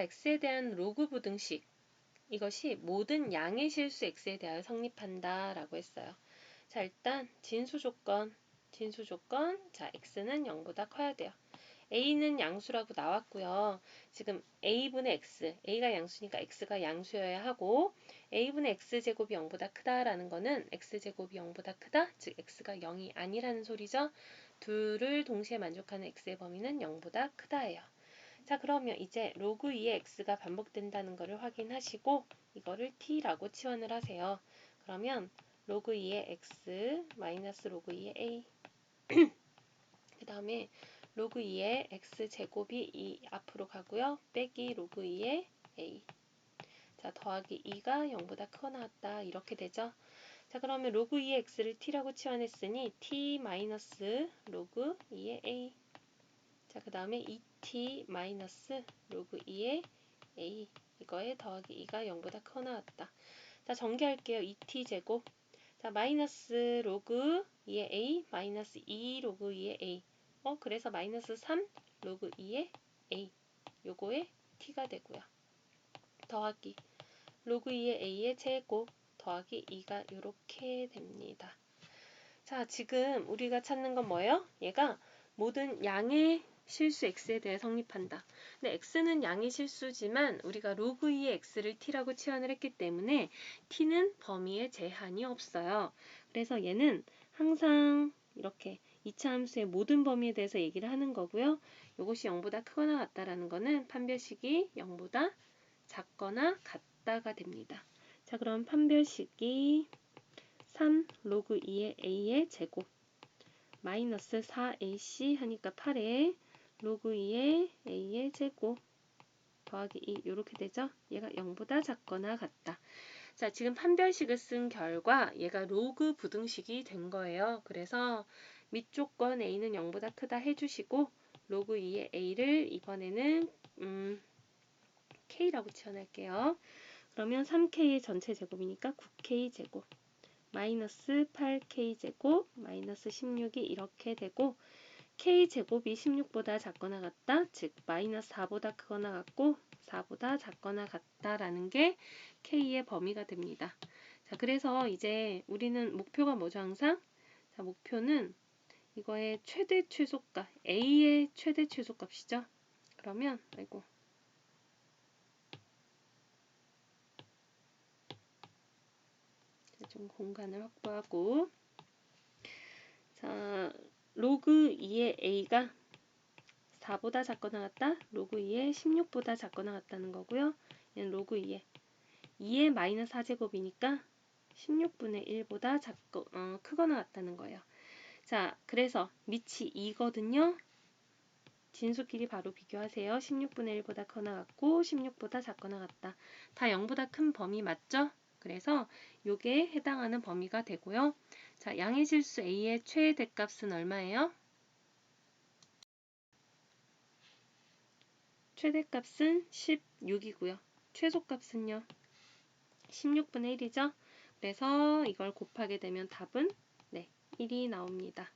x에 대한 로그 부 등식 이것이 모든 양의 실수 x에 대하여 성립한다 라고 했어요. 자 일단 진수 조건 진수 조건 자 x는 0보다 커야 돼요. a는 양수라고 나왔고요. 지금 a분의 x, a가 양수니까 x가 양수여야 하고 a분의 x제곱이 0보다 크다라는 거는 x제곱이 0보다 크다, 즉 x가 0이 아니라는 소리죠. 둘을 동시에 만족하는 x의 범위는 0보다 크다예요. 자 그러면 이제 로그 2의 x가 반복된다는 것을 확인하시고 이거를 t라고 치환을 하세요. 그러면 로그 2의 x 마이너스 로그 2의 a 그 다음에 로그 2의 x제곱이 2 앞으로 가고요. 빼기 로그 2의 a. 자, 더하기 2가 0보다 크거나 같다. 이렇게 되죠. 자, 그러면 로그 2의 x를 t라고 치환했으니 t 마이너스 로그 2의 a. 자, 그 다음에 2t 마이너스 로그 2의 a. 이거에 더하기 2가 0보다 크거나 같다. 자, 전개할게요. 2t 제곱. 자, 마이너스 로그 2의 a 마이너스 2 로그 2의 a. 어, 그래서 마이너스 3 로그 2의 a 요거에 t가 되고요. 더하기 로그 2의 a의 제곱 더하기 2가 이렇게 됩니다. 자, 지금 우리가 찾는 건 뭐예요? 얘가 모든 양의 실수 x에 대해 성립한다. 근데 x는 양의 실수지만 우리가 로그 2의 x를 t라고 치환을 했기 때문에 t는 범위에 제한이 없어요. 그래서 얘는 항상 이렇게 2차 함수의 모든 범위에 대해서 얘기를 하는 거고요. 이것이 0보다 크거나 같다라는 거는 판별식이 0보다 작거나 같다가 됩니다. 자, 그럼 판별식이 3 로그 2의 a의 제곱 마이너스 4ac 하니까 8에 로그 2의 a의 제곱 더하기 2 이렇게 되죠. 얘가 0보다 작거나 같다. 자, 지금 판별식을 쓴 결과 얘가 로그 부등식이 된 거예요. 그래서 밑조건 a는 0보다 크다 해주시고 로그 2의 a를 이번에는 음, k라고 치환할게요. 그러면 3k의 전체 제곱이니까 9k 제곱 마이너스 8k 제곱 마이너스 16이 이렇게 되고 k 제곱이 16보다 작거나 같다. 즉 마이너스 4보다 크거나 같고 4보다 작거나 같다라는 게 k의 범위가 됩니다. 자, 그래서 이제 우리는 목표가 뭐죠, 항상? 자, 목표는 이거의 최대 최소값, a의 최대 최소값이죠. 그러면 아이고 좀 공간을 확보하고 자 로그 2의 a가 4보다 작거나 같다. 로그 2의 16보다 작거나 같다는 거고요. 얘는 로그 2의 2의 마이너스 4제곱이니까 16분의 1보다 작거, 어, 크거나 같다는 거예요. 자, 그래서 밑이 2거든요. 진수끼리 바로 비교하세요. 16분의 1보다 커나 같고 16보다 작거나 같다. 다 0보다 큰 범위 맞죠? 그래서 요게 해당하는 범위가 되고요. 자, 양의 실수 A의 최대값은 얼마예요? 최대값은 16이고요. 최소값은요. 16분의 1이죠. 그래서 이걸 곱하게 되면 답은 네, 1이 나옵니다.